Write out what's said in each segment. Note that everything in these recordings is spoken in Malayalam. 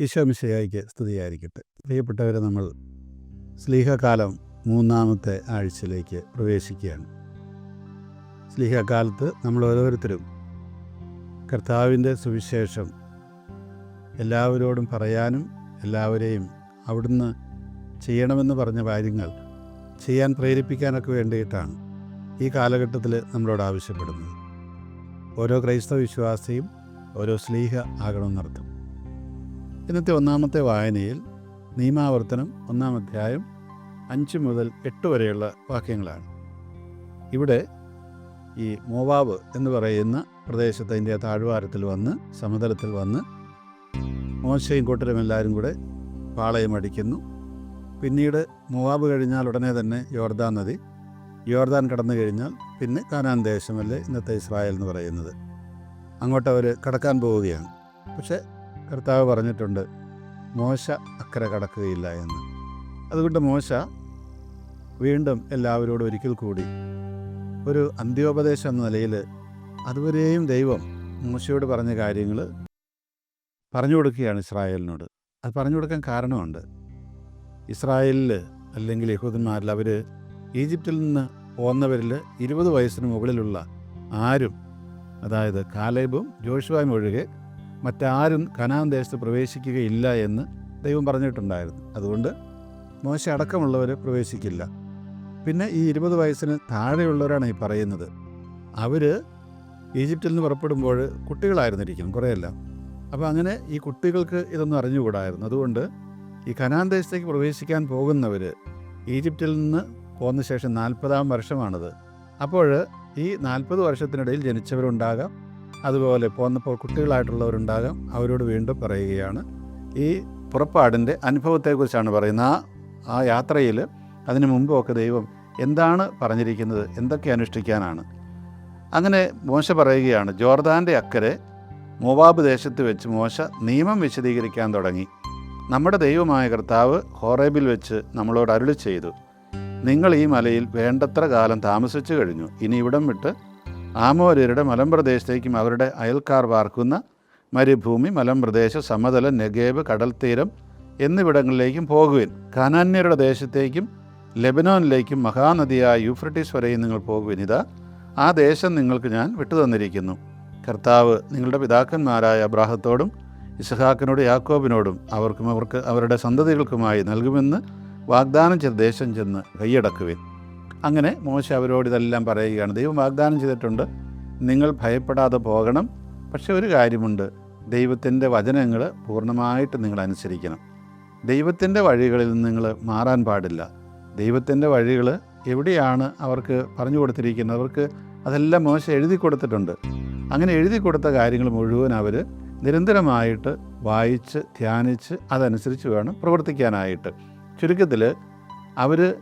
ഈശോമിശയായിക്ക് സ്തുതിയായിരിക്കട്ടെ. പ്രിയപ്പെട്ടവരെ നമ്മൾ സ്ലീഹകാലം മൂന്നാമത്തെ ആഴ്ചയിലേക്ക് പ്രവേശിക്കുകയാണ്. സ്ലീഹകാലത്ത് നമ്മൾ ഓരോരുത്തരും കർത്താവിന്റെ സുവിശേഷം എല്ലാവരോടും പറയാനും എല്ലാവരെയും അവിടുന്ന് ചെയ്യണമെന്ന് പറഞ്ഞ കാര്യങ്ങൾ ചെയ്യാൻ പ്രേരിപ്പിക്കാനൊക്കെ വേണ്ടിയിട്ടാണ് ഈ കാലഘട്ടത്തിൽ നമ്മളോട് ആവശ്യപ്പെടുന്നത്. ഓരോ ക്രൈസ്തവ വിശ്വാസിയും ഓരോ സ്ലീഹ ആകണമെന്നർത്ഥം ഇന്നത്തെ ഒന്നാമത്തെ വായനയിൽ നിയമാവർത്തനം ഒന്നാം അധ്യായം അഞ്ച് മുതൽ എട്ട് വരെയുള്ള വാക്യങ്ങളാണ്. ഇവിടെ ഈ മോവാബ് എന്ന് പറയുന്ന പ്രദേശത്ത് അതിന്റെ താഴ്വാരത്തിൽ വന്ന് സമതലത്തിൽ വന്ന് മോശയും കൂട്ടരും എല്ലാവരും കൂടെ പാളയം അടിക്കുന്നു. പിന്നീട് മോവാബ് കഴിഞ്ഞാൽ ഉടനെ തന്നെ യോർദാൻ നദി. യോർദാൻ കടന്നു കഴിഞ്ഞാൽ പിന്നെ കാനാൻ ദേശമല്ലേ ഇന്നത്തെ ഇസ്രായേൽ എന്ന് പറയുന്നത്. അങ്ങോട്ട് അവർ കടക്കാൻ പോവുകയാണ്. പക്ഷേ കർത്താവ് പറഞ്ഞിട്ടുണ്ട് മോശ അക്കരെ കടക്കുകയില്ല എന്ന്. അതുകൊണ്ട് മോശ വീണ്ടും എല്ലാവരോടും ഒരിക്കൽ കൂടി ഒരു അന്ത്യോപദേശം എന്ന നിലയിൽ അതുവരെയും ദൈവം മോശയോട് പറഞ്ഞ കാര്യങ്ങൾ പറഞ്ഞു കൊടുക്കുകയാണ് ഇസ്രായേലിനോട്. അത് പറഞ്ഞു കൊടുക്കാൻ കാരണമുണ്ട്. ഇസ്രായേലിൽ അല്ലെങ്കിൽ യഹൂദന്മാരിൽ അവർ ഈജിപ്തിൽ നിന്ന് പോന്നവരിൽ ഇരുപത് വയസ്സിന് മുകളിലുള്ള ആരും അതായത് കാലേബും ജോഷുവായും ഒഴികെ മറ്റാരും കനാൻ ദേശത്ത് പ്രവേശിക്കുകയില്ല എന്ന് ദൈവം പറഞ്ഞിട്ടുണ്ടായിരുന്നു. അതുകൊണ്ട് മോശ അടക്കമുള്ളവർ പ്രവേശിക്കില്ല. പിന്നെ ഈ ഇരുപത് വയസ്സിന് താഴെയുള്ളവരാണ് ഈ പറയുന്നത്. അവർ ഈജിപ്തിൽ നിന്ന് പുറപ്പെടുമ്പോൾ കുട്ടികളായിരുന്നിരിക്കും കുറേയെല്ലാം. അപ്പോൾ അങ്ങനെ ഈ കുട്ടികൾക്ക് ഇതൊന്നും അറിഞ്ഞുകൂടായിരുന്നു. അതുകൊണ്ട് ഈ കനാൻ ദേശത്തേക്ക് പ്രവേശിക്കാൻ പോകുന്നവർ ഈജിപ്തിൽ നിന്ന് പോന്ന ശേഷം നാൽപ്പതാം വർഷമാണത്. അപ്പോൾ ഈ നാൽപ്പത് വർഷത്തിനിടയിൽ ജനിച്ചവരുണ്ടാകാം. അതുപോലെ പോന്നപ്പോൾ കുട്ടികളായിട്ടുള്ളവരുണ്ടാകാം. അവരോട് വീണ്ടും പറയുകയാണ്. ഈ പുറപ്പാടിന്റെ അനുഭവത്തെക്കുറിച്ചാണ് പറയുന്നത്. ആ ആ യാത്രയിൽ അതിനു മുമ്പൊക്കെ ദൈവം എന്താണ് പറഞ്ഞിരിക്കുന്നത്? എന്തൊക്കെ അനുഷ്ഠിക്കാനാണ്? അങ്ങനെ മോശ പറയുകയാണ്. ജോർദാന്റെ അക്കരെ മോവാബ് ദേശത്ത് വെച്ച് മോശ നിയമം വിശദീകരിക്കാൻ തുടങ്ങി. നമ്മുടെ ദൈവമായ കർത്താവ് ഹോറേബിൽ വെച്ച് നമ്മളോട് അരുളി ചെയ്തു. നിങ്ങൾ ഈ മലയിൽ വേണ്ടത്ര കാലം താമസിച്ചു കഴിഞ്ഞു. ഇനി ഇവിടം വിട്ട് ആമോര്യരുടെ മലമ്പ്രദേശത്തേക്കും അവരുടെ അയൽക്കാർ വാർക്കുന്ന മരുഭൂമി മലമ്പ്രദേശ സമതല നെഗേബ് കടൽത്തീരം എന്നിവിടങ്ങളിലേക്കും പോകുവിൻ. കനാന്യരുടെ ദേശത്തേക്കും ലെബനോനിലേക്കും മഹാനദിയായ യൂഫ്രട്ടീസ് വരെയും നിങ്ങൾ പോകുവിൻ. ഇതാ ആ ദേശം നിങ്ങൾക്ക് ഞാൻ വിട്ടുതന്നിരിക്കുന്നു. കർത്താവ് നിങ്ങളുടെ പിതാക്കന്മാരായ അബ്രാഹത്തോടും ഇസഹാക്കിനോടും യാക്കോബിനോടും അവർക്കും അവർക്ക് അവരുടെ സന്തതികൾക്കുമായി നൽകുമെന്ന് വാഗ്ദാനം ചെയ്ത ദേശം ചെന്ന് കൈയടക്കുവിൻ. അങ്ങനെ മോശ അവരോട് ഇതെല്ലാം പറയുകയാണ്. ദൈവം വാഗ്ദാനം ചെയ്തിട്ടുണ്ട് നിങ്ങൾ ഭയപ്പെടാതെ പോകണം. പക്ഷെ ഒരു കാര്യമുണ്ട് ദൈവത്തിന്റെ വചനങ്ങൾ പൂർണമായിട്ട് നിങ്ങൾ അനുസരിക്കണം. ദൈവത്തിന്റെ വഴികളിൽ നിങ്ങൾ മാറാൻ പാടില്ല. ദൈവത്തിന്റെ വഴികൾ എവിടെയാണ് അവർക്ക് പറഞ്ഞു കൊടുത്തിരിക്കുന്നത്? അവർക്ക് അതെല്ലാം മോശം എഴുതി കൊടുത്തിട്ടുണ്ട്. അങ്ങനെ എഴുതി കൊടുത്ത കാര്യങ്ങൾ മുഴുവൻ അവർ നിരന്തരമായിട്ട് വായിച്ച് ധ്യാനിച്ച് അതനുസരിച്ച് വേണം പ്രവർത്തിക്കാനായിട്ട്. ചുരുക്കത്തിൽ അവർ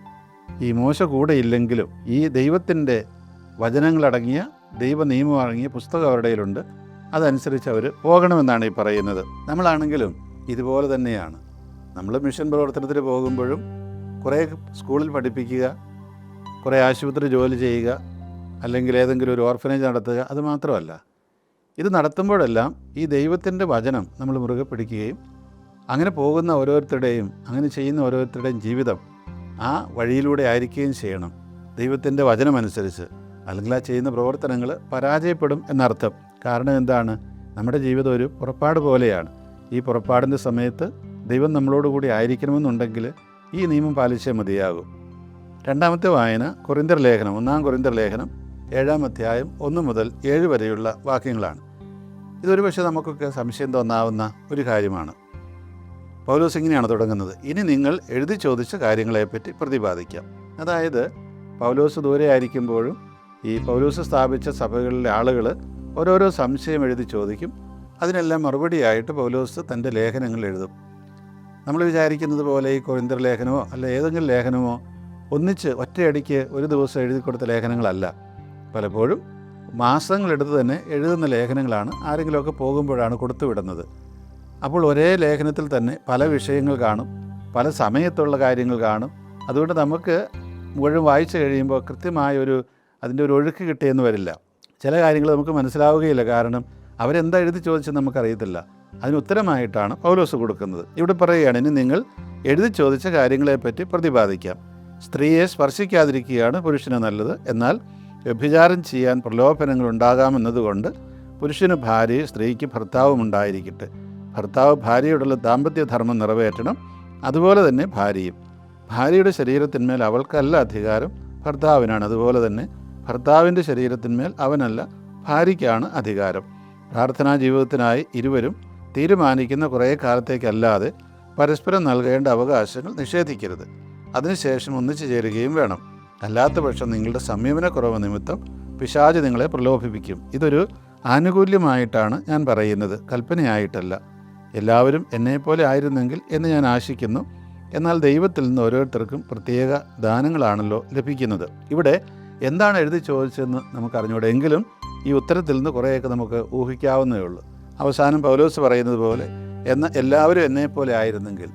ഈ മോശ കൂടെ ഇല്ലെങ്കിലും ഈ ദൈവത്തിന്റെ വചനങ്ങളടങ്ങിയ ദൈവ നിയമം അടങ്ങിയ പുസ്തകം അവരുടെ കയ്യിലുണ്ട്. അതനുസരിച്ച് അവർ പോകണമെന്നാണ് ഈ പറയുന്നത്. നമ്മളാണെങ്കിലും ഇതുപോലെ തന്നെയാണ്. നമ്മൾ മിഷൻ പ്രവർത്തനത്തിൽ പോകുമ്പോഴും കുറേ സ്കൂളിൽ പഠിപ്പിക്കുക കുറേ ആശുപത്രി ജോലി ചെയ്യുക അല്ലെങ്കിൽ ഏതെങ്കിലും ഒരു ഓർഫനേജ് നടത്തുക അത് മാത്രമല്ല. ഇത് നടത്തുമ്പോഴെല്ലാം ഈ ദൈവത്തിന്റെ വചനം നമ്മൾ മുറുകെ പിടിക്കുകയും അങ്ങനെ പോകുന്ന ഓരോരുത്തരുടെയും അങ്ങനെ ചെയ്യുന്ന ഓരോരുത്തരുടെയും ജീവിതം ആ വഴിയിലൂടെ ആയിരിക്കുകയും ചെയ്യണം. ദൈവത്തിന്റെ വചനമനുസരിച്ച്. അല്ലെങ്കിൽ ആ ചെയ്യുന്ന പ്രവർത്തനങ്ങൾ പരാജയപ്പെടും എന്നർത്ഥം. കാരണം എന്താണ്? നമ്മുടെ ജീവിതം ഒരു പുറപ്പാട് പോലെയാണ്. ഈ പുറപ്പാടിന്റെ സമയത്ത് ദൈവം നമ്മളോടുകൂടി ആയിരിക്കണമെന്നുണ്ടെങ്കിൽ ഈ നിയമം പാലിച്ചേ മതിയാകും. രണ്ടാമത്തെ വായന കുറിന്തർ ലേഖനം ഒന്നാം കുറിന്തർ ലേഖനം ഏഴാം അധ്യായം ഒന്ന് മുതൽ ഏഴ് വരെയുള്ള വാക്യങ്ങളാണ്. ഇതൊരു പക്ഷേ നമുക്കൊക്കെ സംശയം തോന്നാവുന്ന ഒരു കാര്യമാണ്. പൗലോസ് എങ്ങനെയാണ് തുടങ്ങുന്നത്. ഇനി നിങ്ങൾ എഴുതി ചോദിച്ച കാര്യങ്ങളെപ്പറ്റി പ്രതിപാദിക്കാം. അതായത് പൗലോസ് ദൂരെ ആയിരിക്കുമ്പോഴും ഈ പൗലോസ് സ്ഥാപിച്ച സഭകളിലെ ആളുകൾ ഓരോരോ സംശയം എഴുതി ചോദിക്കും. അതിനെല്ലാം മറുപടിയായിട്ട് പൗലോസ് തന്റെ ലേഖനങ്ങൾ എഴുതും. നമ്മൾ വിചാരിക്കുന്നത് പോലെ ഈ കൊരിന്തർ ലേഖനമോ അല്ല ഏതെങ്കിലും ലേഖനമോ ഒന്നിച്ച് ഒറ്റയടിക്ക് ഒരു ദിവസം എഴുതി കൊടുത്ത ലേഖനങ്ങളല്ല. പലപ്പോഴും മാസങ്ങളെടുത്ത് തന്നെ എഴുതുന്ന ലേഖനങ്ങളാണ് ആരെങ്കിലുമൊക്കെ പോകുമ്പോഴാണ് കൊടുത്തുവിടുന്നത് അപ്പോൾ ഒരേ ലേഖനത്തിൽ തന്നെ പല വിഷയങ്ങൾ കാണും പല സമയത്തുള്ള കാര്യങ്ങൾ കാണും. അതുകൊണ്ട് നമുക്ക് മുഴുവൻ വായിച്ചു കഴിയുമ്പോൾ കൃത്യമായൊരു അതിന്റെ ഒരു ഒഴുക്ക് കിട്ടിയെന്ന് വരില്ല. ചില കാര്യങ്ങൾ നമുക്ക് മനസ്സിലാവുകയില്ല. കാരണം അവരെന്താ എഴുതി ചോദിച്ചത് നമുക്കറിയത്തില്ല. അതിന് ഉത്തരമായിട്ടാണ് പൗലോസ് കൊടുക്കുന്നത്. ഇവിടെ പറയുകയാണ് ഇനി നിങ്ങൾ എഴുതി ചോദിച്ച കാര്യങ്ങളെപ്പറ്റി പ്രതിപാദിക്കാം. സ്ത്രീയെ സ്പർശിക്കാതിരിക്കുകയാണ് പുരുഷന് നല്ലത്. എന്നാൽ വ്യഭിചാരം ചെയ്യാൻ പ്രലോഭനങ്ങൾ ഉണ്ടാകാമെന്നതുകൊണ്ട് പുരുഷന് ഭാര്യയും സ്ത്രീക്ക് ഭർത്താവും ഉണ്ടായിരിക്കട്ടെ. ഭർത്താവ് ഭാര്യയോടുള്ള ദാമ്പത്യധർമ്മം നിറവേറ്റണം അതുപോലെ തന്നെ ഭാര്യയും. ഭാര്യയുടെ ശരീരത്തിന്മേൽ അവൾക്കല്ല അധികാരം ഭർത്താവിനാണ്. അതുപോലെ തന്നെ ഭർത്താവിന്റെ ശരീരത്തിന്മേൽ അവനല്ല ഭാര്യയ്ക്കാണ് അധികാരം. പ്രാർത്ഥനാ ജീവിതത്തിനായി ഇരുവരും തീരുമാനിക്കുന്ന കുറേ കാലത്തേക്കല്ലാതെ പരസ്പരം നൽകേണ്ട അവകാശങ്ങൾ നിഷേധിക്കരുത്. അതിനുശേഷം ഒന്നിച്ചു ചേരുകയും വേണം. അല്ലാത്ത പക്ഷം നിങ്ങളുടെ സംയമനക്കുറവ് നിമിത്തം പിശാച് നിങ്ങളെ പ്രലോഭിപ്പിക്കും. ഇതൊരു ആനുകൂല്യമായിട്ടാണ് ഞാൻ പറയുന്നത്. കൽപ്പനയായിട്ടല്ല. എല്ലാവരും എന്നെപ്പോലെ ആയിരുന്നെങ്കിൽ എന്ന് ഞാൻ ആശിക്കുന്നു. എന്നാൽ ദൈവത്തിൽ നിന്ന് ഓരോരുത്തർക്കും പ്രത്യേക ദാനങ്ങളാണല്ലോ ലഭിക്കുന്നത്. ഇവിടെ എന്താണ് എഴുതി ചോദിച്ചതെന്ന് നമുക്ക് അറിഞ്ഞൂടെ എങ്കിലും ഈ ഉത്തരത്തിൽ നിന്ന് കുറേയൊക്കെ നമുക്ക് ഊഹിക്കാവുന്നേ ഉള്ളൂ. അവസാനം പൗലോസ് പറയുന്നത് പോലെ എന്ന എല്ലാവരും എന്നെപ്പോലെ ആയിരുന്നെങ്കിൽ.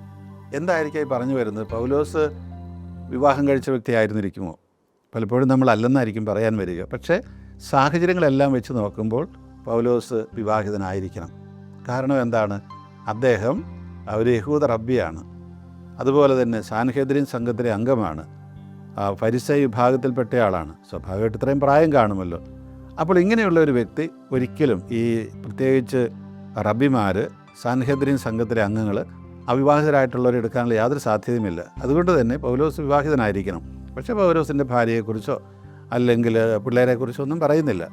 എന്തായിരിക്കും പറഞ്ഞു വരുന്നത്? പൗലോസ് വിവാഹം കഴിച്ച വ്യക്തി ആയിരുന്നിരിക്കുമോ? പലപ്പോഴും നമ്മൾ അല്ലെന്നായിരിക്കും പറയാൻ വരിക. പക്ഷേ സാഹചര്യങ്ങളെല്ലാം വെച്ച് നോക്കുമ്പോൾ പൗലോസ് വിവാഹിതനായിരിക്കണം. കാരണം എന്താണ്? അദ്ദേഹം ഒരു യഹൂദ റബ്ബിയാണ്. അതുപോലെ തന്നെ സാൻഹേദ്രീൻ സംഘത്തിലെ അംഗമാണ്. പരിസ വിഭാഗത്തിൽപ്പെട്ട ആളാണ്. സ്വാഭാവികമായിട്ട് ഇത്രയും പ്രായം കാണുമല്ലോ. അപ്പോൾ ഇങ്ങനെയുള്ള ഒരു വ്യക്തി ഒരിക്കലും ഈ പ്രത്യേകിച്ച് റബ്ബിമാർ സാൻഹേദ്രീൻ സംഘത്തിലെ അംഗങ്ങൾ അവിവാഹിതരായിട്ടുള്ളവരെ എടുക്കാനുള്ള യാതൊരു സാധ്യതയുമില്ല. അതുകൊണ്ട് തന്നെ പൗലോസ് വിവാഹിതനായിരിക്കണം. പക്ഷേ പൗലോസിന്റെ ഭാര്യയെക്കുറിച്ചോ അല്ലെങ്കിൽ പിള്ളേരെക്കുറിച്ചോ ഒന്നും പറയുന്നില്ല.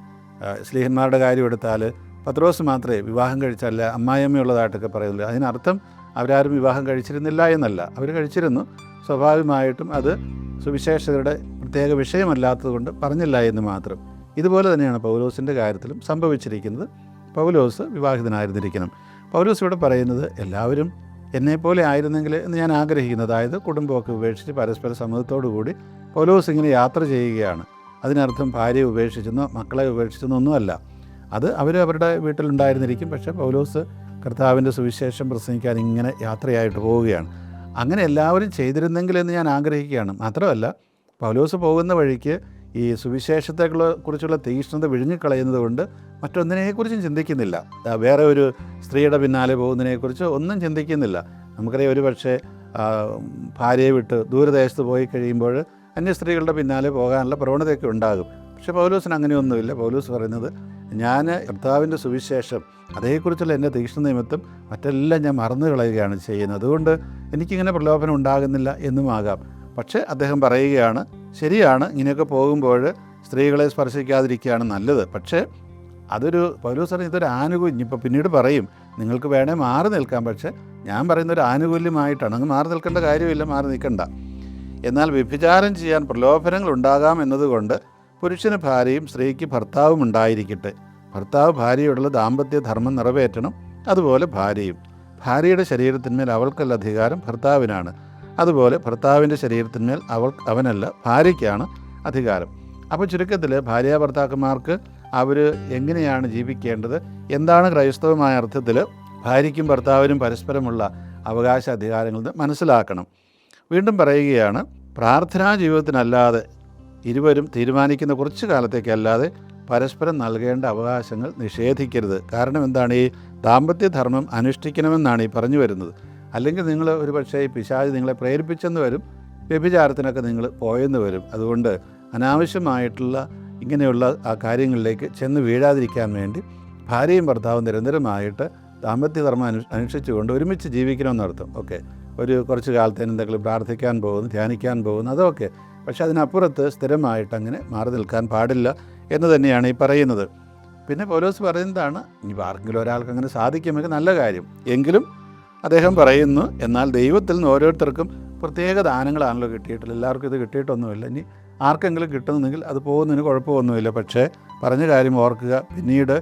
സ്ലീഹന്മാരുടെ കാര്യം എടുത്താൽ പത്രോസ് മാത്രമേ വിവാഹം കഴിച്ചല്ല അമ്മായിയമ്മയുള്ളതായിട്ടൊക്കെ പറയുള്ളൂ അതിനർത്ഥം അവരാരും വിവാഹം കഴിച്ചിരുന്നില്ല എന്നല്ല. അവർ കഴിച്ചിരുന്നു. സ്വാഭാവികമായിട്ടും അത് സുവിശേഷകരുടെ പ്രത്യേക വിഷയമല്ലാത്തതുകൊണ്ട് പറഞ്ഞില്ല എന്ന് മാത്രം. ഇതുപോലെ തന്നെയാണ് പൗലോസിന്റെ കാര്യത്തിലും സംഭവിച്ചിരിക്കുന്നത്. പൗലോസ് വിവാഹിതനായിരുന്നിരിക്കണം. പൗലോസ് ഇവിടെ പറയുന്നത് എല്ലാവരും എന്നെപ്പോലെ ആയിരുന്നെങ്കിൽ എന്ന് ഞാൻ ആഗ്രഹിക്കുന്നു. അതായത് കുടുംബമൊക്കെ ഉപേക്ഷിച്ച് പരസ്പര സമ്മതത്തോടു കൂടി പൗലോസ് ഇങ്ങനെ യാത്ര ചെയ്യുകയാണ്. അതിനർത്ഥം ഭാര്യയെ ഉപേക്ഷിച്ചെന്നോ മക്കളെ ഉപേക്ഷിച്ചെന്നോ ഒന്നുമല്ല. അത് അവർ അവരുടെ വീട്ടിലുണ്ടായിരുന്നിരിക്കും. പക്ഷേ പൗലോസ് കർത്താവിന്റെ സുവിശേഷം പ്രസംഗിക്കാൻ ഇങ്ങനെ യാത്രയായിട്ട് പോവുകയാണ്. അങ്ങനെ എല്ലാവരും ചെയ്തിരുന്നെങ്കിൽ എന്ന് ഞാൻ ആഗ്രഹിക്കുകയാണ്. മാത്രമല്ല പൗലോസ് പോകുന്ന വഴിക്ക് ഈ സുവിശേഷത്തെക്കുള്ള കുറിച്ചുള്ള തീക്ഷ്ണത വിഴുങ്ങിക്കളയുന്നത് കൊണ്ട് മറ്റൊന്നിനെക്കുറിച്ചും ചിന്തിക്കുന്നില്ല. വേറെ ഒരു സ്ത്രീയുടെ പിന്നാലെ പോകുന്നതിനെക്കുറിച്ച് ഒന്നും ചിന്തിക്കുന്നില്ല. നമുക്കറിയാം ഒരു പക്ഷേ ഭാര്യയെ വിട്ട് ദൂരദേശത്ത് പോയി കഴിയുമ്പോൾ അന്യ സ്ത്രീകളുടെ പിന്നാലെ പോകാനുള്ള പ്രവണതയൊക്കെ ഉണ്ടാകും. പക്ഷേ പൗലൂസിന് അങ്ങനെയൊന്നുമില്ല. പൗലൂസ് പറയുന്നത് ഞാൻ കർത്താവിന്റെ സുവിശേഷം അതേക്കുറിച്ചുള്ള എന്റെ തീക്ഷ്ണ നിമിത്തം മറ്റെല്ലാം ഞാൻ മറന്നു കളയുകയാണ് ചെയ്യുന്നത്. അതുകൊണ്ട് എനിക്കിങ്ങനെ പ്രലോഭനം ഉണ്ടാകുന്നില്ല എന്നുമാകാം. പക്ഷേ അദ്ദേഹം പറയുകയാണ് ശരിയാണ് ഇങ്ങനെയൊക്കെ പോകുമ്പോൾ സ്ത്രീകളെ സ്പർശിക്കാതിരിക്കുകയാണ് നല്ലത്. പക്ഷേ അതൊരു പൗലോസ് ഇതൊരു ആനുകൂല്യം. ഇപ്പോൾ പിന്നീട് പറയും നിങ്ങൾക്ക് വേണേൽ മാറി നിൽക്കാം. പക്ഷേ ഞാൻ പറയുന്ന ഒരു ആനുകൂല്യമായിട്ടാണ്. അങ്ങ് മാറി നിൽക്കേണ്ട കാര്യമില്ല മാറി നിൽക്കണ്ട. എന്നാൽ വ്യഭിചാരം ചെയ്യാൻ പ്രലോഭനങ്ങൾ ഉണ്ടാകാം എന്നതുകൊണ്ട് പുരുഷന് ഭാര്യയും സ്ത്രീക്ക് ഭർത്താവും ഉണ്ടായിരിക്കട്ടെ. ഭർത്താവ് ഭാര്യയോടുള്ള ദാമ്പത്യ ധർമ്മം നിറവേറ്റണം അതുപോലെ ഭാര്യയും. ഭാര്യയുടെ ശരീരത്തിന്മേൽ അവൾക്കല്ല അധികാരം ഭർത്താവിനാണ്. അതുപോലെ ഭർത്താവിന്റെ ശരീരത്തിന്മേൽ അവൾ അവനല്ല ഭാര്യയ്ക്കാണ് അധികാരം. അപ്പോൾ ചുരുക്കത്തിൽ ഭാര്യ ഭർത്താക്കന്മാർക്ക് അവർ എങ്ങനെയാണ് ജീവിക്കേണ്ടത്? എന്താണ് ക്രൈസ്തവമായ അർത്ഥത്തിൽ ഭാര്യയ്ക്കും ഭർത്താവിനും പരസ്പരമുള്ള അവകാശ അധികാരങ്ങൾ മനസ്സിലാക്കണം. വീണ്ടും പറയുകയാണ് പ്രാർത്ഥനാ ജീവിതത്തിനല്ലാതെ ഇരുവരും തീരുമാനിക്കുന്ന കുറച്ച് കാലത്തേക്കല്ലാതെ പരസ്പരം നൽകേണ്ട അവകാശങ്ങൾ നിഷേധിക്കരുത്. കാരണം എന്താണ്? ഈ ദാമ്പത്യധർമ്മം അനുഷ്ഠിക്കണമെന്നാണ് ഈ പറഞ്ഞു വരുന്നത്. അല്ലെങ്കിൽ നിങ്ങൾ ഒരു പക്ഷേ ഈ പിശാച് നിങ്ങളെ പ്രേരിപ്പിച്ചെന്ന് വരും വ്യഭിചാരത്തിനൊക്കെ നിങ്ങൾ പോയെന്ന് വരും. അതുകൊണ്ട് അനാവശ്യമായിട്ടുള്ള ഇങ്ങനെയുള്ള ആ കാര്യങ്ങളിലേക്ക് ചെന്ന് വീഴാതിരിക്കാൻ വേണ്ടി ഭാര്യയും ഭർത്താവും നിരന്തരമായിട്ട് ദാമ്പത്യധർമ്മം അനു അനുഷ്ഠിച്ചുകൊണ്ട് ഒരുമിച്ച് ജീവിക്കണമെന്നർത്ഥം. ഓക്കെ. ഒരു കുറച്ച് കാലത്തേന് എന്തെങ്കിലും പ്രാർത്ഥിക്കാൻ പോകുന്നു ധ്യാനിക്കാൻ പോകുന്നു അതൊക്കെ പക്ഷെ അതിനപ്പുറത്ത് സ്ഥിരമായിട്ട് അങ്ങനെ മാറി നിൽക്കാൻ പാടില്ല എന്ന് തന്നെയാണ് ഈ പറയുന്നത്. പിന്നെ പൗലോസ് പറയുന്നതാണ് ഇനി ആർക്കെങ്കിലും ഒരാൾക്ക് അങ്ങനെ സാധിക്കുമെങ്കിൽ നല്ല കാര്യം. എങ്കിലും അദ്ദേഹം പറയുന്നു എന്നാൽ ദൈവത്തിൽ നിന്ന് ഓരോരുത്തർക്കും പ്രത്യേക ദാനങ്ങളാണല്ലോ കിട്ടിയിട്ടില്ല എല്ലാവർക്കും ഇത് കിട്ടിയിട്ടൊന്നുമില്ല. ഇനി ആർക്കെങ്കിലും കിട്ടുന്നെങ്കിൽ അത് പോകുന്നതിന് കുഴപ്പമൊന്നുമില്ല. പക്ഷേ പറഞ്ഞ കാര്യം ഓർക്കുക പിന്നീട്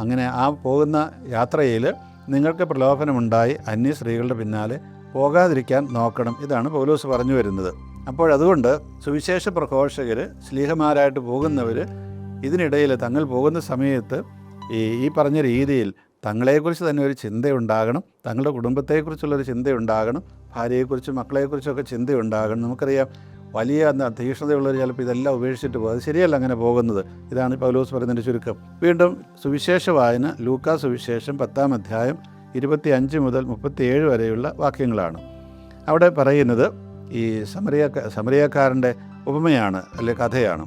അങ്ങനെ ആ പോകുന്ന യാത്രയിൽ നിങ്ങൾക്ക് പ്രലോഭനമുണ്ടായി അന്യ സ്ത്രീകളുടെ പിന്നാലെ പോകാതിരിക്കാൻ നോക്കണം. ഇതാണ് പൗലോസ് പറഞ്ഞു വരുന്നത്. അപ്പോൾ അതുകൊണ്ട് സുവിശേഷ പ്രഘോഷകർ സ്ലീഹമാരായിട്ട് പോകുന്നവർ ഇതിനിടയിൽ തങ്ങൾ പോകുന്ന സമയത്ത് ഈ ഈ പറഞ്ഞ രീതിയിൽ തങ്ങളെക്കുറിച്ച് തന്നെ ഒരു ചിന്തയുണ്ടാകണം തങ്ങളുടെ കുടുംബത്തെക്കുറിച്ചുള്ളൊരു ചിന്തയുണ്ടാകണം ഭാര്യയെക്കുറിച്ചും മക്കളെക്കുറിച്ചൊക്കെ ചിന്തയുണ്ടാകണം. നമുക്കറിയാം വലിയ തീക്ഷ്ണതയുള്ളവർ ചിലപ്പോൾ ഇതെല്ലാം ഉപേക്ഷിച്ചിട്ട് പോകും. അത് ശരിയല്ല അങ്ങനെ പോകുന്നത്. ഇതാണ് പൗലോസ് പറയുന്നതിന്റെ ചുരുക്കം. വീണ്ടും സുവിശേഷ വായന ലൂക്കാ സുവിശേഷം പത്താം അധ്യായം ഇരുപത്തി അഞ്ച് മുതൽ മുപ്പത്തിയേഴ് വരെയുള്ള വാക്യങ്ങളാണ്. അവിടെ പറയുന്നത് ഈ സമറിയ സമരയക്കാരന്റെ ഉപമയാണ് അല്ലെ കഥയാണ്.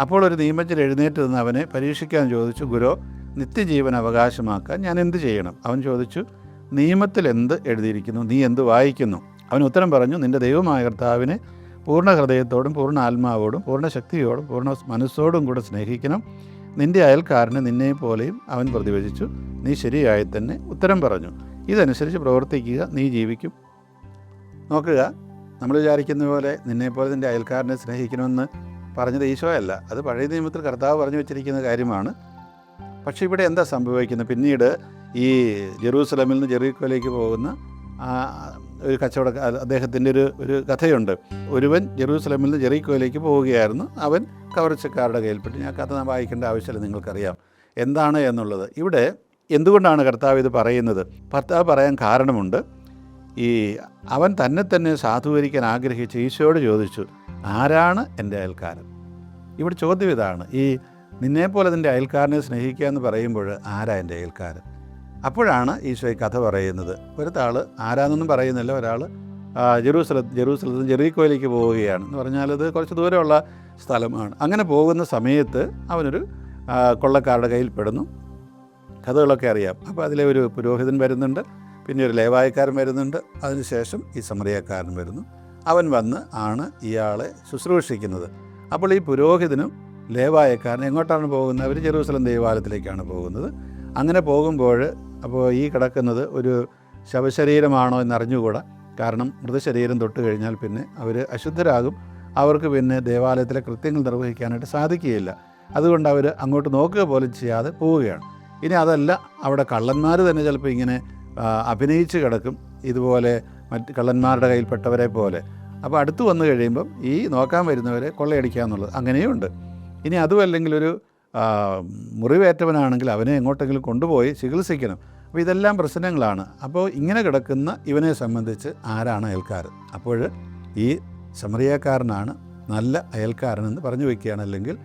അപ്പോൾ ഒരു നിയമജ്ഞൻ എഴുന്നേറ്റ് നിന്ന് അവനെ പരീക്ഷിക്കാൻ ചോദിച്ചു ഗുരു നിത്യജീവൻ അവകാശമാക്കാൻ ഞാൻ എന്ത് ചെയ്യണം? അവൻ ചോദിച്ചു നിയമത്തിൽ എന്ത് എഴുതിയിരിക്കുന്നു? നീ എന്ത് വായിക്കുന്നു? അവൻ ഉത്തരം പറഞ്ഞു നിന്റെ ദൈവമായ കർത്താവിനെ പൂർണ ഹൃദയത്തോടും പൂർണ ആത്മാവോടും പൂർണ ശക്തിയോടും പൂർണ മനസ്സോടും കൂടെ സ്നേഹിക്കണം. നിന്റെ അയൽക്കാരനെ നിന്നെ പോലെയും അവൻ പ്രതിവചിച്ചു. നീ ശരിയായി തന്നെ ഉത്തരം പറഞ്ഞു. ഇതനുസരിച്ച് പ്രവർത്തിക്കുക നീ ജീവിക്കും. നോക്കുക നമ്മൾ വിചാരിക്കുന്ന പോലെ നിന്നെപ്പോലെ നിന്റെ അയൽക്കാരനെ സ്നേഹിക്കണമെന്ന് പറഞ്ഞത് ഈശോയല്ല അത് പഴയ നിയമത്തിൽ കർത്താവ് പറഞ്ഞു വെച്ചിരിക്കുന്ന കാര്യമാണ്. പക്ഷേ ഇവിടെ എന്താ സംഭവിക്കുന്നത്? പിന്നീട് ഈ ജെറൂസലമിൽ നിന്ന് ജെറീക്കോയിലേക്ക് പോകുന്ന ഒരു കച്ചവട അദ്ദേഹത്തിന്റെ ഒരു ഒരു കഥയുണ്ട്. ഒരുവൻ ജെറൂസലമിൽ നിന്ന് ജെറീക്കോയിലേക്ക് പോവുകയായിരുന്നു. അവൻ കവർച്ചക്കാരുടെ കയ്യിൽപ്പെട്ട്. ഞാൻ കഥ വായിക്കേണ്ട ആവശ്യമില്ല നിങ്ങൾക്കറിയാം. എന്താണ് എന്നുള്ളത്? ഇവിടെ എന്തുകൊണ്ടാണ് കർത്താവ് ഇത് പറയുന്നത്? കർത്താവ് പറയാൻ കാരണമുണ്ട്. ഈ അവൻ തന്നെ തന്നെ സാധൂകരിക്കാൻ ആഗ്രഹിച്ച് ഈശോയോട് ചോദിച്ചു ആരാണ് എന്റെ അയൽക്കാരൻ? ഇവിടെ ചോദ്യം ഇതാണ്. ഈ നിന്നെപ്പോലെ നിന്റെ അയൽക്കാരനെ സ്നേഹിക്കുക എന്ന് പറയുമ്പോൾ ആരാ എന്റെ അയൽക്കാരൻ? അപ്പോഴാണ് ഈശോ ഈ കഥ പറയുന്നത്. ഒരാൾ ആരാന്നൊന്നും പറയുന്നില്ല. ഒരാൾ ജെറൂസലത്ത് ജെറൂസലത്ത് ജെറീക്കോയിലേക്ക് പോവുകയാണ്. എന്ന് പറഞ്ഞാൽ അത് കുറച്ച് ദൂരമുള്ള സ്ഥലമാണ്. അങ്ങനെ പോകുന്ന സമയത്ത് അവനൊരു കൊള്ളക്കാരുടെ കയ്യിൽ പെടുന്നു. കഥകളൊക്കെ അറിയാം. അപ്പോൾ അതിലെ ഒരു പുരോഹിതൻ വരുന്നുണ്ട്. പിന്നെ ഒരു ലേവായക്കാരൻ വരുന്നുണ്ട്. അതിനുശേഷം ഈ സമറിയക്കാരൻ വരുന്നു. അവൻ വന്ന് ആണ് ഇയാളെ ശുശ്രൂഷിക്കുന്നത്. അപ്പോൾ ഈ പുരോഹിതനും ലേവായക്കാരൻ എങ്ങോട്ടാണ് പോകുന്നത്? അവർ ജെറൂസലം ദേവാലയത്തിലേക്കാണ് പോകുന്നത്. അങ്ങനെ പോകുമ്പോൾ അപ്പോൾ ഈ കിടക്കുന്നത് ഒരു ശവശരീരമാണോ എന്നറിഞ്ഞുകൂടാ. കാരണം മൃതശരീരം തൊട്ട് കഴിഞ്ഞാൽ പിന്നെ അവർ അശുദ്ധരാകും. അവർക്ക് പിന്നെ ദേവാലയത്തിലെ കൃത്യങ്ങൾ നിർവഹിക്കാനായിട്ട് സാധിക്കുകയില്ല. അതുകൊണ്ട് അവർ അങ്ങോട്ട് നോക്കുക പോലും ചെയ്യാതെ പോവുകയാണ്. ഇനി അതല്ല അവിടെ കള്ളന്മാർ തന്നെ ചിലപ്പോൾ ഇങ്ങനെ അഭിനയിച്ച് കിടക്കും ഇതുപോലെ മറ്റ് കള്ളന്മാരുടെ കയ്യിൽപ്പെട്ടവരെ പോലെ. അപ്പോൾ അടുത്ത് വന്നു കഴിയുമ്പം ഈ നോക്കാൻ വരുന്നവരെ കൊള്ളയടിക്കുക എന്നുള്ളത് അങ്ങനെയും ഉണ്ട് ഇനി അതുമല്ലെങ്കിൽ ഒരു മുറിവേറ്റവനാണെങ്കിൽ അവനെ എങ്ങോട്ടെങ്കിലും കൊണ്ടുപോയി ചികിത്സിക്കണം. അപ്പോൾ ഇതെല്ലാം പ്രശ്നങ്ങളാണ്. അപ്പോൾ ഇങ്ങനെ കിടക്കുന്ന ഇവനെ സംബന്ധിച്ച് ആരാണ് അയൽക്കാർ? അപ്പോൾ ഈ സമറിയക്കാരനാണ് നല്ല അയൽക്കാരനെന്ന് പറഞ്ഞു വയ്ക്കുകയാണ്. അല്ലെങ്കിൽ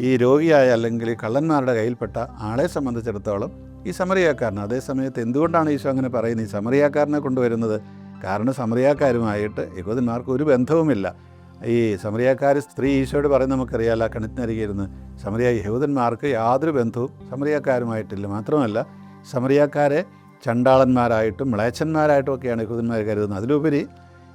ഈ രോഗിയായ അല്ലെങ്കിൽ ഈ കള്ളന്മാരുടെ കയ്യിൽപ്പെട്ട ആളെ സംബന്ധിച്ചിടത്തോളം ഈ സമറിയാക്കാരൻ അതേസമയത്ത് എന്തുകൊണ്ടാണ് ഈശോ അങ്ങനെ പറയുന്നത്? ഈ സമറിയാക്കാരനെ കൊണ്ടുവരുന്നത്? കാരണം സമറിയാക്കാരുമായിട്ട് യഹൂദന്മാർക്ക് ഒരു ബന്ധവുമില്ല. ഈ സമറിയാക്കാർ സ്ത്രീ ഈശോയോട് പറയുന്നത് നമുക്കറിയാമല്ല കിണറ്റിനരികിരുന്ന് സമറിയ യഹൂദന്മാർക്ക് യാതൊരു ബന്ധവും സമറിയാക്കാരുമായിട്ടില്ല. മാത്രമല്ല സമറിയാക്കാരെ ചണ്ടാളന്മാരായിട്ടും മ്ലേച്ഛന്മാരായിട്ടും ഒക്കെയാണ് യഹൂദന്മാർ കരുതുന്നത്. അതിലുപരി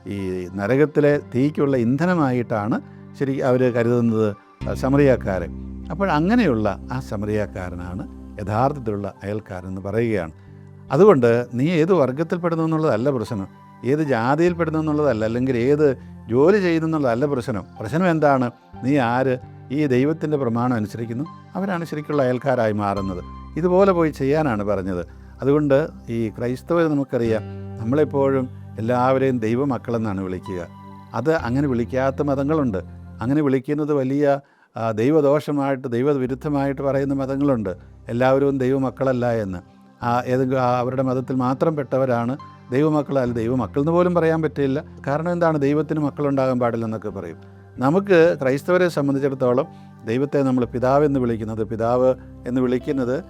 ഈ നരകത്തിലെ തീക്കുള്ള ഇന്ധനമായിട്ടാണ് ശരി അവർ കരുതുന്നത് സമറിയാക്കാരെ. അപ്പോൾ അങ്ങനെയുള്ള ആ സമറിയാക്കാരനാണ് യഥാർത്ഥത്തിലുള്ള അയൽക്കാരെന്ന് പറയുകയാണ്. അതുകൊണ്ട് നീ ഏത് വർഗത്തിൽപ്പെടുന്നു എന്നുള്ളതല്ല പ്രശ്നം. ഏത് ജാതിയിൽപ്പെടുന്നു എന്നുള്ളതല്ല അല്ലെങ്കിൽ ഏത് ജോലി ചെയ്യുന്നു എന്നുള്ളതല്ല പ്രശ്നം. പ്രശ്നം എന്താണ്? നീ ആര്? ഈ ദൈവത്തിന്റെ പ്രമാണം അനുസരിക്കുന്നു. അവരാണ് ശരിക്കുള്ള അയൽക്കാരായി മാറുന്നത്. ഇതുപോലെ പോയി ചെയ്യാനാണ് പറഞ്ഞത്. അതുകൊണ്ട് ഈ ക്രൈസ്തവർ നമുക്കറിയാം. നമ്മളെപ്പോഴും എല്ലാവരെയും ദൈവമക്കളെന്നാണ് വിളിക്കുക. അത് അങ്ങനെ വിളിക്കാത്ത മതങ്ങളുണ്ട്. അങ്ങനെ വിളിക്കുന്നത് വലിയ ദൈവദോഷമായിട്ട് ദൈവവിരുദ്ധമായിട്ട് പറയുന്ന മതങ്ങളുണ്ട്. എല്ലാവരും ദൈവമക്കളല്ല എന്ന്. ആ ഏതെങ്കിലും അവരുടെ മതത്തിൽ മാത്രം പെട്ടവരാണ് ദൈവമക്കളല്ല ദൈവമക്കൾ എന്ന് പോലും പറയാൻ പറ്റില്ല. കാരണം എന്താണ്? ദൈവത്തിന് മക്കളുണ്ടാകാൻ പാടില്ലെന്നൊക്കെ പറയും. നമുക്ക് ക്രൈസ്തവരെ സംബന്ധിച്ചിടത്തോളം ദൈവത്തെ നമ്മൾ പിതാവ് എന്ന് വിളിക്കുന്നത് പിതാവ് എന്ന് വിളിക്കുന്നത്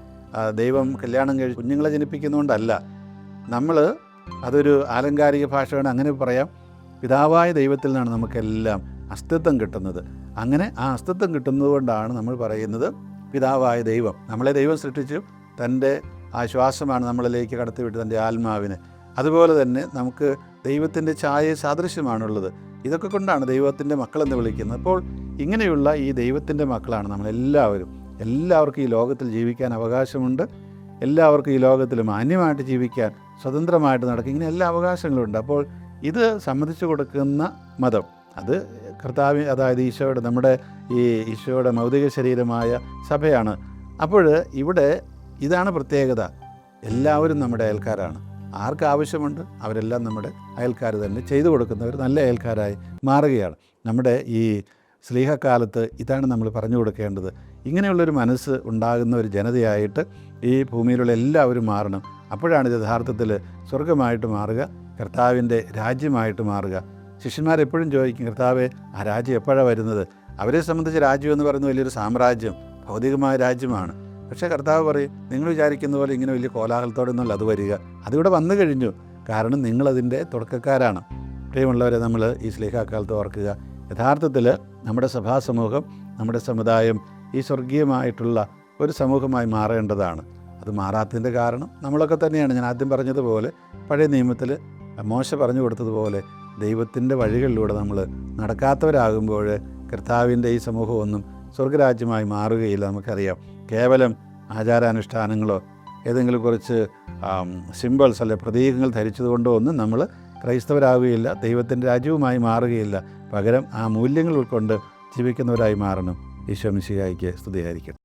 ദൈവം കല്യാണം കഴിച്ച് കുഞ്ഞുങ്ങളെ ജനിപ്പിക്കുന്നതുകൊണ്ടല്ല നമ്മൾ അതൊരു ആലങ്കാരിക ഭാഷയാണ് അങ്ങനെ പറയാം. പിതാവായ ദൈവത്തിൽ നിന്നാണ് നമുക്കെല്ലാം അസ്തിത്വം കിട്ടുന്നത്. അങ്ങനെ ആ അസ്തിത്വം കിട്ടുന്നത് കൊണ്ടാണ് നമ്മൾ പറയുന്നത് പിതാവായ ദൈവം. നമ്മളെ ദൈവം സൃഷ്ടിച്ചു. തന്റെ ആ ശ്വാസമാണ് നമ്മളിലേക്ക് കടത്തിവിട്ട് തന്റെ ആത്മാവിനെ. അതുപോലെ തന്നെ നമുക്ക് ദൈവത്തിന്റെ ഛായ സാദൃശ്യമാണുള്ളത്. ഇതൊക്കെ കൊണ്ടാണ് ദൈവത്തിന്റെ മക്കളെന്ന് വിളിക്കുന്നത്. അപ്പോൾ ഇങ്ങനെയുള്ള ഈ ദൈവത്തിന്റെ മക്കളാണ് നമ്മളെല്ലാവരും. എല്ലാവർക്കും ഈ ലോകത്തിൽ ജീവിക്കാൻ അവകാശമുണ്ട്. എല്ലാവർക്കും ഈ ലോകത്തിൽ മാന്യമായിട്ട് ജീവിക്കാൻ സ്വതന്ത്രമായിട്ട് നടക്കും ഇങ്ങനെ എല്ലാ അവകാശങ്ങളുണ്ട്. അപ്പോൾ ഇത് സമ്മതിച്ചു കൊടുക്കുന്ന മതം അത് കർത്താവ് അതായത് ഈശോയുടെ നമ്മുടെ ഈ ഈശോയുടെ മൗതിക ശരീരമായ സഭയാണ്. അപ്പോൾ ഇവിടെ ഇതാണ് പ്രത്യേകത. എല്ലാവരും നമ്മുടെ അയൽക്കാരാണ്. ആർക്ക് ആവശ്യമുണ്ട് അവരെല്ലാം നമ്മുടെ അയൽക്കാർ തന്നെ ചെയ്തു കൊടുക്കുന്നവർ നല്ല അയൽക്കാരായി മാറുകയാണ്. നമ്മുടെ ഈ സ്ലീഹക്കാലത്ത് ഇതാണ് നമ്മൾ പറഞ്ഞു കൊടുക്കേണ്ടത്. ഇങ്ങനെയുള്ളൊരു മനസ്സ് ഉണ്ടാകുന്ന ഒരു ജനതയായിട്ട് ഈ ഭൂമിയിലുള്ള എല്ലാവരും മാറണം. അപ്പോഴാണ് യഥാർത്ഥത്തിൽ സ്വർഗമായിട്ട് മാറുക കർത്താവിന്റെ രാജ്യമായിട്ട് മാറുക. ശിഷ്യന്മാരെപ്പോഴും ചോദിക്കും കർത്താവെ ആ രാജ്യം എപ്പോഴാണ് വരുന്നത്? അവരെ സംബന്ധിച്ച് രാജ്യം എന്ന് പറയുന്നത് വലിയൊരു സാമ്രാജ്യം ഭൗതികമായ രാജ്യമാണ്. പക്ഷേ കർത്താവ് പറയും നിങ്ങൾ വിചാരിക്കുന്ന പോലെ ഇങ്ങനെ വലിയ കോലാഹലത്തോടെ ഒന്നുമല്ല അത് വരിക. അതിവിടെ വന്നു കഴിഞ്ഞു. കാരണം നിങ്ങളതിന്റെ തുടക്കക്കാരാണ്. പ്രിയമുള്ളവരെ നമ്മൾ ഈ സ്ലേഹാക്കാലത്ത് ഓർക്കുക യഥാർത്ഥത്തിൽ നമ്മുടെ സഭാ സമൂഹം നമ്മുടെ സമുദായം ഈ സ്വർഗീയമായിട്ടുള്ള ഒരു സമൂഹമായി മാറേണ്ടതാണ്. അത് മാറാത്തതിന്റെ കാരണം നമ്മളൊക്കെ തന്നെയാണ്. ഞാൻ ആദ്യം പറഞ്ഞതുപോലെ പഴയ നിയമത്തിൽ മോശ പറഞ്ഞു കൊടുത്തതുപോലെ ദൈവത്തിന്റെ വഴികളിലൂടെ നമ്മൾ നടക്കാത്തവരാകുമ്പോൾ കർത്താവിന്റെ ഈ സമൂഹമൊന്നും സ്വർഗരാജ്യമായി മാറുകയില്ല നമുക്കറിയാം. കേവലം ആചാരാനുഷ്ഠാനങ്ങളോ ഏതെങ്കിലും കുറച്ച് സിമ്പിൾസ് അല്ലെ പ്രതീകങ്ങൾ ധരിച്ചതുകൊണ്ടോ ഒന്നും നമ്മൾ ക്രൈസ്തവരാകുകയില്ല ദൈവത്തിന്റെ രാജ്യവുമായി മാറുകയില്ല. പകരം ആ മൂല്യങ്ങൾ ഉൾക്കൊണ്ട് ജീവിക്കുന്നവരായി മാറണം. ഈശോ മിശിഹായിക്ക് സ്തുതിയായിരിക്കും